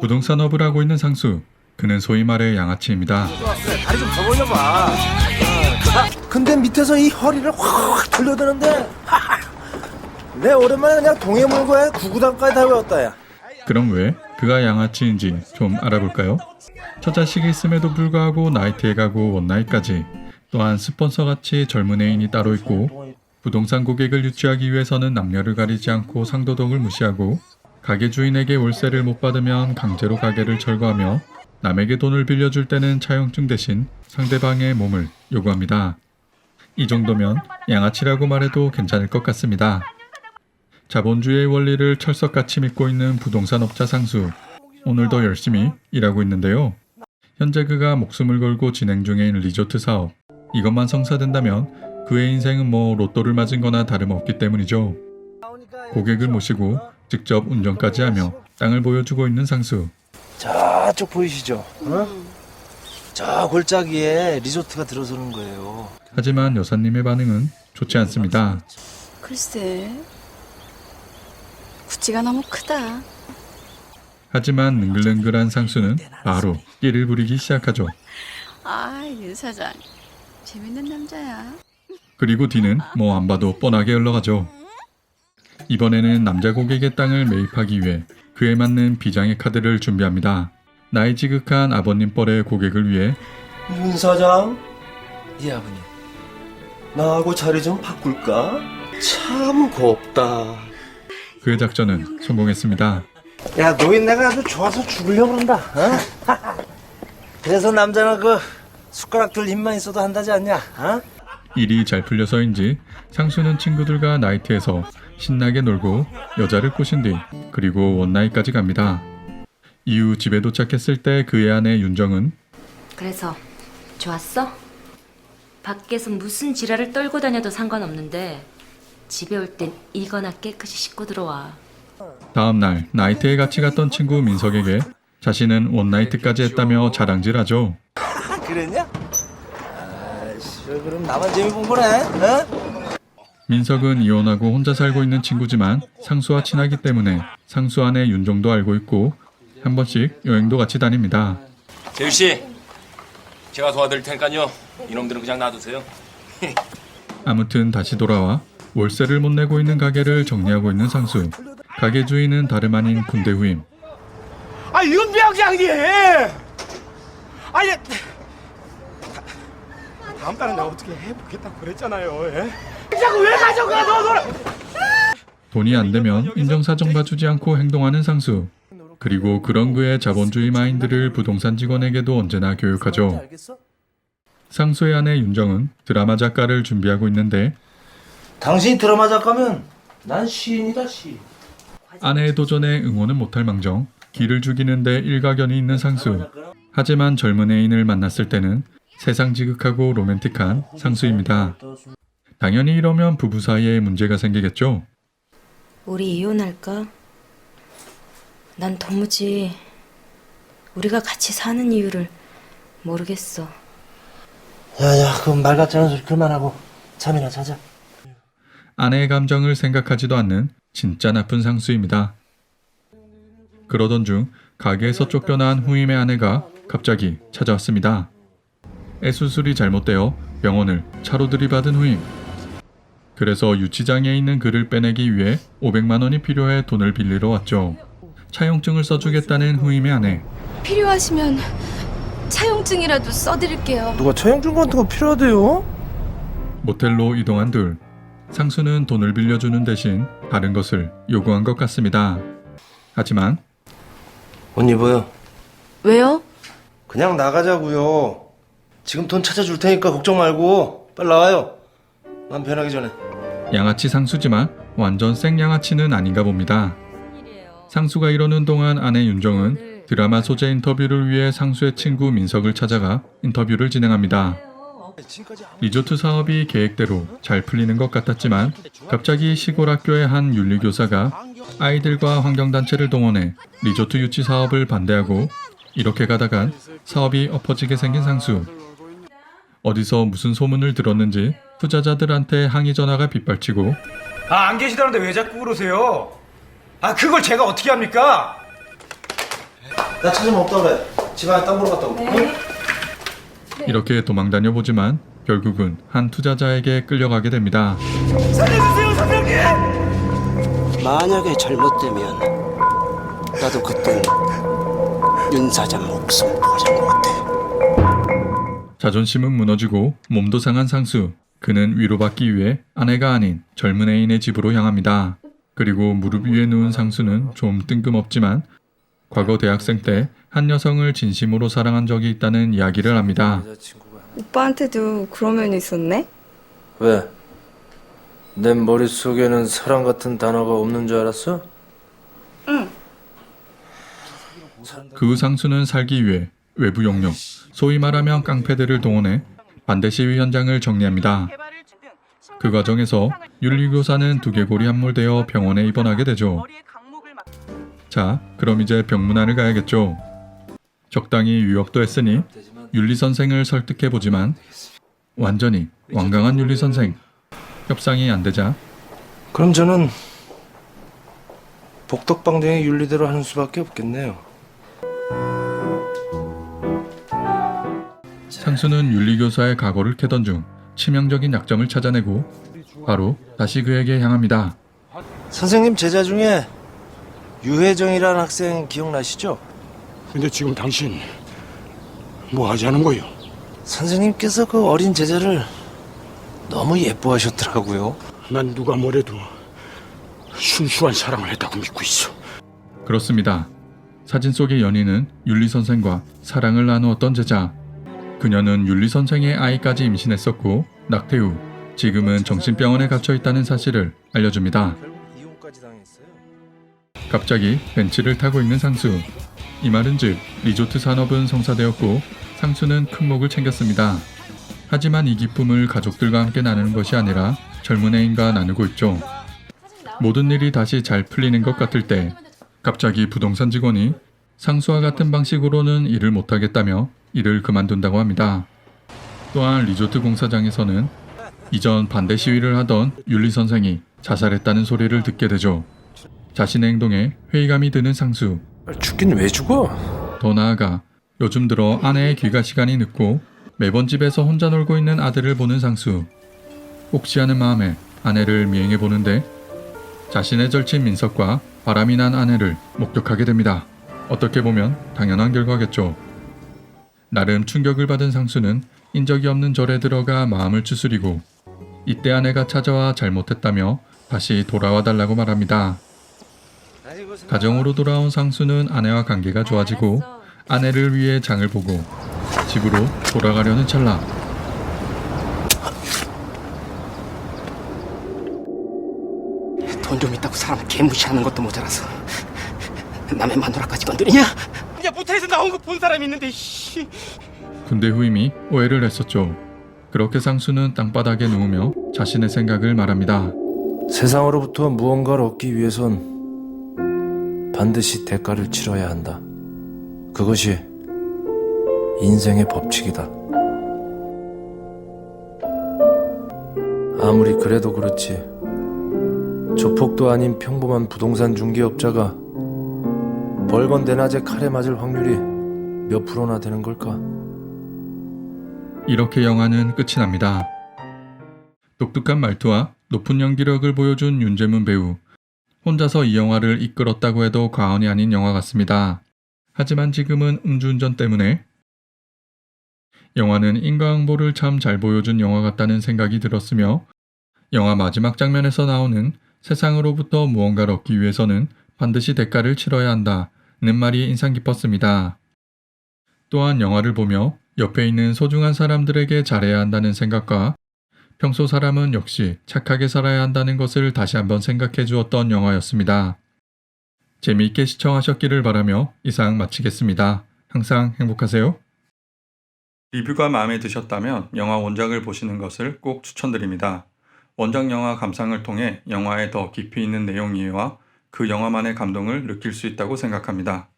부동산업을 하고 있는 상수. 그는 소위 말해 양아치입니다. 다리 좀더 벌려봐. 근데 밑에서 이 허리를 확 돌려드는데 내 오랜만에 그냥 동해물고에 구구단까지 다 외웠다 야. 그럼 왜 그가 양아치인지 좀 알아볼까요? 첫 자식이 있음에도 불구하고 나이트에 가고 원나잇까지 또한 스폰서 같이 젊은 애인이 따로 있고 부동산 고객을 유치하기 위해서는 남녀를 가리지 않고 상도덕을 무시하고 가게 주인에게 월세를 못 받으면 강제로 가게를 철거하며 남에게 돈을 빌려줄 때는 차용증 대신 상대방의 몸을 요구합니다. 이 정도면 양아치라고 말해도 괜찮을 것 같습니다. 자본주의의 원리를 철석같이 믿고 있는 부동산 업자 상수. 오늘도 열심히 일하고 있는데요. 현재 그가 목숨을 걸고 진행 중인 리조트 사업. 이것만 성사된다면 그의 인생은 뭐 로또를 맞은 거나 다름없기 때문이죠. 고객을 모시고 직접 운전까지 하며 땅을 보여주고 있는 상수. 저쪽 보이시죠? 어? 저 골짜기에 리조트가 들어서는 거예요. 하지만 여사님의 반응은 좋지 않습니다. 글쎄, 구찌가 너무 크다. 하지만 능글능글한 상수는 바로 끼를 부리기 시작하죠. 아, 윤 사장, 재밌는 남자야. 그리고 뒤는 뭐 안 봐도 뻔하게 흘러가죠. 이번에는 남자 고객의 땅을 매입하기 위해 그에 맞는 비장의 카드를 준비합니다. 나이 지극한 아버님 뻘의 고객을 위해 윤 사장, 예 아버님, 나하고 자리 좀 바꿀까? 참 곱다. 그의 작전은 성공했습니다. 야 노인네가 아주 좋아서 죽으려고 그런다. 어? 그래서 남자는 그 숟가락 들 힘만 있어도 한다지 않냐? 어? 일이 잘 풀려서인지 상수는 친구들과 나이트에서 신나게 놀고 여자를 꼬신 뒤 그리고 원나잇까지 갑니다. 이후 집에 도착했을 때 그의 아내 윤정은 그래서 좋았어? 밖에서 무슨 지랄을 떨고 다녀도 상관없는데 집에 올 땐 이거나 깨끗이 씻고 들어와. 다음 날 나이트에 같이 갔던 친구 민석에게 자신은 원나이트까지 했다며 자랑질하죠. 아, 그랬냐? 그럼 나만 재미 본 거네. 어? 민석은 이혼하고 혼자 살고 있는 친구지만 상수와 친하기 때문에 상수 아내 윤정도 알고 있고 한 번씩 여행도 같이 다닙니다. 재유 씨, 제가 도와드릴 테니까요. 이놈들은 그냥 놔두세요. 아무튼 다시 돌아와 월세를 못 내고 있는 가게를 정리하고 있는 상수. 가게 주인은 다름 아닌 군대 후임. 아 이건 명장님 아니 다음 달에 내가 어떻게 해보겠다고 그랬잖아요 예? 자꾸 왜 가져가 너 너를 돈이 안 되면 인정사정 봐주지 않고 행동하는 상수. 그리고 그런 그의 자본주의 마인드를 부동산 직원에게도 언제나 교육하죠. 상수의 아내 윤정은 드라마 작가를 준비하고 있는데 당신이 드라마 작가면 난 시인이다 시. 아내의 도전에 응원은 못할 망정 기를 죽이는데 일가견이 있는 상수. 하지만 젊은 애인을 만났을 때는 세상 지극하고 로맨틱한 상수입니다. 당연히 이러면 부부 사이에 문제가 생기겠죠. 우리 이혼할까? 난 도무지 우리가 같이 사는 이유를 모르겠어. 야야 그럼 말 같지 않은 소리 그만하고 잠이나 자자. 아내의 감정을 생각하지도 않는 진짜 나쁜 상수입니다. 그러던 중 가게에서 쫓겨난 후임의 아내가 갑자기 찾아왔습니다. 애수술이 잘못되어 병원을 차로 들이받은 후임. 그래서 유치장에 있는 그를 빼내기 위해 500만 원이 필요해 돈을 빌리러 왔죠. 차용증을 써주겠다는 후임의 아내. 필요하시면 차용증이라도 써드릴게요. 누가 차용증 같은 거 필요하대요? 모텔로 이동한 둘. 상수는 돈을 빌려주는 대신 다른 것을 요구한 것 같습니다. 하지만 옷 입어요. 왜요? 그냥 나가자고요. 지금 돈 찾아줄 테니까 걱정 말고 빨리 나와요. 난 변하기 전에. 양아치 상수지만 완전 생 양아치는 아닌가 봅니다. 상수가 이러는 동안 아내 윤정은 드라마 소재 인터뷰를 위해 상수의 친구 민석을 찾아가 인터뷰를 진행합니다. 리조트 사업이 계획대로 잘 풀리는 것 같았지만 갑자기 시골 학교의 한 윤리교사가 아이들과 환경단체를 동원해 리조트 유치 사업을 반대하고 이렇게 가다간 사업이 엎어지게 생긴 상수. 어디서 무슨 소문을 들었는지 투자자들한테 항의 전화가 빗발치고 아 안 계시다는데 왜 자꾸 그러세요 아 그걸 제가 어떻게 합니까 나차좀 없다 그래. 집안에 땅 보러 갔다 올게. 응? 이렇게 도망 다녀보지만 결국은 한 투자자에게 끌려가게 됩니다. 만약에 잘못되면 나도 그땐 윤 사장 목숨 보장 못해. 자존심은 무너지고 몸도 상한 상수. 그는 위로받기 위해 아내가 아닌 젊은 애인의 집으로 향합니다. 그리고 무릎 위에 누운 상수는 좀 뜬금없지만 과거 대학생 때 한 여성을 진심으로 사랑한 적이 있다는 이야기를 합니다. 오빠한테도 그런 면이 있었네? 왜? 내 머릿속에는 사랑 같은 단어가 없는 줄 알았어? 그후 상수는 살기 위해 외부 용역, 소위 말하면 깡패들을 동원해 반대 시위 현장을 정리합니다. 그 과정에서 윤리교사는 두개골이 함몰되어 병원에 입원하게 되죠. 자, 그럼 이제 병문안을 가야겠죠. 적당히 유혹도 했으니 윤리 선생을 설득해 보지만 완전히 완강한 윤리 선생 협상이 안 되자 그럼 저는 복덕방댕이 윤리대로 하는 수밖에 없겠네요. 상수는 윤리교사의 각오를 캐던 중 치명적인 약점을 찾아내고 바로 다시 그에게 향합니다. 선생님 제자 중에 유혜정이라는 학생 기억나시죠? 근데 지금 당신 뭐 하자는 거요? 선생님께서 그 어린 제자를 너무 예뻐하셨더라고요. 난 누가 뭐래도 순수한 사랑을 했다고 믿고 있어. 그렇습니다. 사진 속의 연인은 윤리 선생과 사랑을 나누었던 제자. 그녀는 윤리 선생의 아이까지 임신했었고 낙태 후 지금은 정신병원에 갇혀 있다는 사실을 알려줍니다. 갑자기 벤츠를 타고 있는 상수. 이 말은즉 리조트 산업은 성사되었고 상수는 큰 목을 챙겼습니다. 하지만 이 기쁨을 가족들과 함께 나누는 것이 아니라 젊은 애인과 나누고 있죠. 모든 일이 다시 잘 풀리는 것 같을 때 갑자기 부동산 직원이 상수와 같은 방식으로는 일을 못하겠다며 일을 그만둔다고 합니다. 또한 리조트 공사장에서는 이전 반대 시위를 하던 윤리 선생이 자살했다는 소리를 듣게 되죠. 자신의 행동에 회의감이 드는 상수. 죽긴 왜 죽어? 더 나아가 요즘 들어 아내의 귀가 시간이 늦고 매번 집에서 혼자 놀고 있는 아들을 보는 상수. 혹시 하는 마음에 아내를 미행해 보는데 자신의 절친 민석과 바람이 난 아내를 목격하게 됩니다. 어떻게 보면 당연한 결과겠죠. 나름 충격을 받은 상수는 인적이 없는 절에 들어가 마음을 추스리고 이때 아내가 찾아와 잘못했다며 다시 돌아와 달라고 말합니다. 가정으로 돌아온 상수는 아내와 관계가 좋아지고 아내를 위해 장을 보고 집으로 돌아가려는 찰나 돈 좀 있다고 사람 개무시하는 것도 모자라서 남의 마누라까지 건드리냐? 야 모텔에서 나온 거 본 사람이 있는데 씨. 군대 후임이 오해를 했었죠. 그렇게 상수는 땅바닥에 누우며 자신의 생각을 말합니다. 세상으로부터 무언가를 얻기 위해선 반드시 대가를 치러야 한다. 그것이 인생의 법칙이다. 아무리 그래도 그렇지. 조폭도 아닌 평범한 부동산 중개업자가 벌건 대낮에 칼에 맞을 확률이 몇 프로나 되는 걸까? 이렇게 영화는 끝이 납니다. 독특한 말투와 높은 연기력을 보여준 윤재문 배우. 혼자서 이 영화를 이끌었다고 해도 과언이 아닌 영화 같습니다. 하지만 지금은 음주운전 때문에 영화는 인과응보를 참 잘 보여준 영화 같다는 생각이 들었으며 영화 마지막 장면에서 나오는 세상으로부터 무언가를 얻기 위해서는 반드시 대가를 치러야 한다는 말이 인상 깊었습니다. 또한 영화를 보며 옆에 있는 소중한 사람들에게 잘해야 한다는 생각과 평소 사람은 역시 착하게 살아야 한다는 것을 다시 한번 생각해 주었던 영화였습니다. 재미있게 시청하셨기를 바라며 이상 마치겠습니다. 항상 행복하세요. 리뷰가 마음에 드셨다면 영화 원작을 보시는 것을 꼭 추천드립니다. 원작 영화 감상을 통해 영화에 더 깊이 있는 내용 이해와 그 영화만의 감동을 느낄 수 있다고 생각합니다.